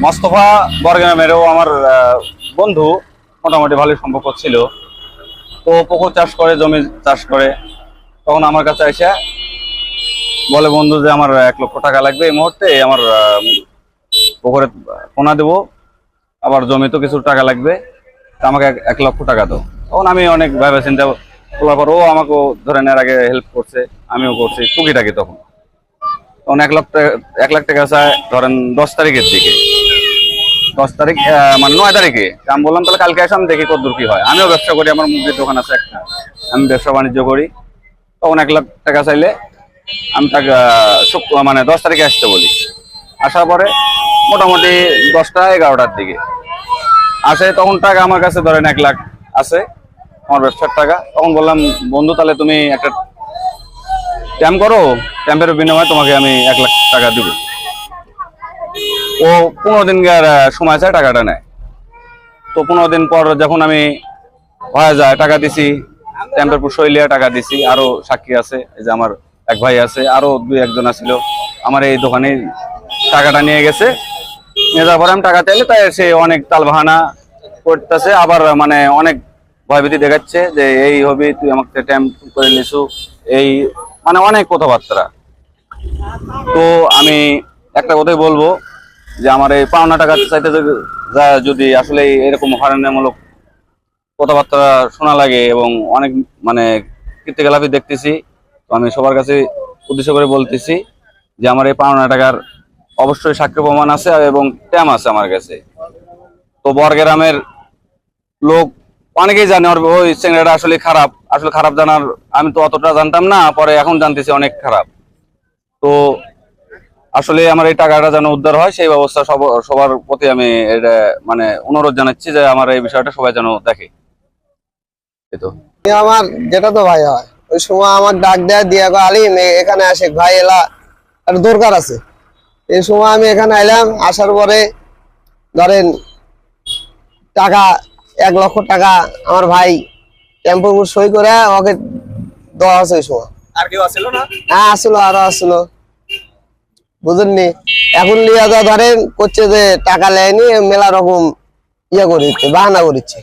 মোস্তফা বরগ্রামেরও আমার বন্ধু, মোটামুটি ভালোই সম্পর্ক ছিল। তো পুকুর চাষ করে, জমি চাষ করে, তখন আমার কাছে এসে বলে, বন্ধু, যে আমার এক লক্ষ টাকা লাগবে এই মুহূর্তে আমার পুকুরে পোনা দেবো, আবার জমিতেও কিছু টাকা লাগবে আমাকে এক- এক লক্ষ টাকা দাও। তখন আমি অনেক ভাবে চিন্তা করার পর ও আমাকেও ধরে নেওয়ার আগে হেল্প করছে, আমিও করছি, টুকিটাকি তখন। তখন এক লাখ টাকা এক লাখ টাকা চায় ধরেন দশ তারিখের দিকে। দশ তারিখ মানে নয় তারিখে। আমি বললাম, তাহলে কালকে আসো, আমি দেখি কতদূর কি হয়। আমিও ব্যবসা করি, আমার মুরগির দোকান আছে একটা। আমি ব্যবসা বাণিজ্য করি। তখন এক লাখ টাকা চাইলে আমি তাকে মানে দশ তারিখে আসতে বলি। আসার পরে মোটামুটি দশটা, এগারোটার দিকে। আসে, তখন টাকা আমার কাছে ধরেন এক লাখ আছে, আমার ব্যবসার টাকা। তখন বললাম, বন্ধু, তাহলে তুমি একটা ট্যাম্প করো। ট্যাম্পের বিনিময়ে তোমাকে আমি এক লাখ টাকা দিব। ও পনেরো দিন গিয়ে আর, সময় চায় টাকাটা নেয়। তো পনেরো দিন পর যখন আমি হয়ে যায় টাকা দিছি ট্যাম্পের পর শৈলিয়া টাকা দিছি আরও সাক্ষী আছে যে আমার এক ভাই আছে আরও দুই একজন আছিল। আমার এই দোকানে টাকাটা নিয়ে গেছে। নিয়ে যাওয়ার পরে আমি টাকা চাইলে তাই সে অনেক তালবাহানা করতেছে আবার মানে অনেক ভয়ভীতি দেখাচ্ছে যে এই হবি তুই আমাকে ট্যাম্প করে নিছু এই মানে অনেক কথাবার্তা। তো আমি একটা কথাই বলব যে আমার এই পাওনা টাকা চাইতে যা- যদি আসলে এরকম হরানোমূলক কথাবার্তা শোনা লাগে এবং অনেক মানে কীর্তিকলাপি দেখতেছি, তো আমি সবার কাছে উদ্দেশ্য করে বলতেছি যে আমার এই পাওনা টাকার অবশ্যই সাক্ষ্য প্রমাণ আছে এবং ট্যাম আছে আমার কাছে। তো বরগ্রামের লোক অনেকেই জানে ওর ওই চেংড়াটা আসলে খারাপ। আসলে খারাপ জানার আমি তো অতটা জানতাম না, পরে এখন জানতেছি অনেক খারাপ। তো আসলে আমার এই টাকাটা যেন উদ্ধার হয়, সেই ব্যবস্থা সব- সবার প্রতি আমি এটা মানে অনুরোধ জানাচ্ছি যে আমার এই বিষয়টা সবাই যেন দেখে। তো। আমার, যেটা তো ভাই হয়, ওই সময় আমার ডাক দেয় দিয়া আলিম এখানে আসে ভাই, এলা আর দরকার আছে। এই সময় আমি এখানে এলাম আসার পরে ধরেন টাকা এক লক্ষ টাকা আমার ভাই টেম্পো সই করে ওকে দেওয়া আছে ওই সময়। আর কেউ আসলো না? হ্যাঁ আসলো আরও আসলো। বুঝলেননি? এখন লিয়া যা ধরেন করছে যে টাকা লেয়নি মেলা রকম ইয়ে দিচ্ছে বাহানা করিচ্ছে।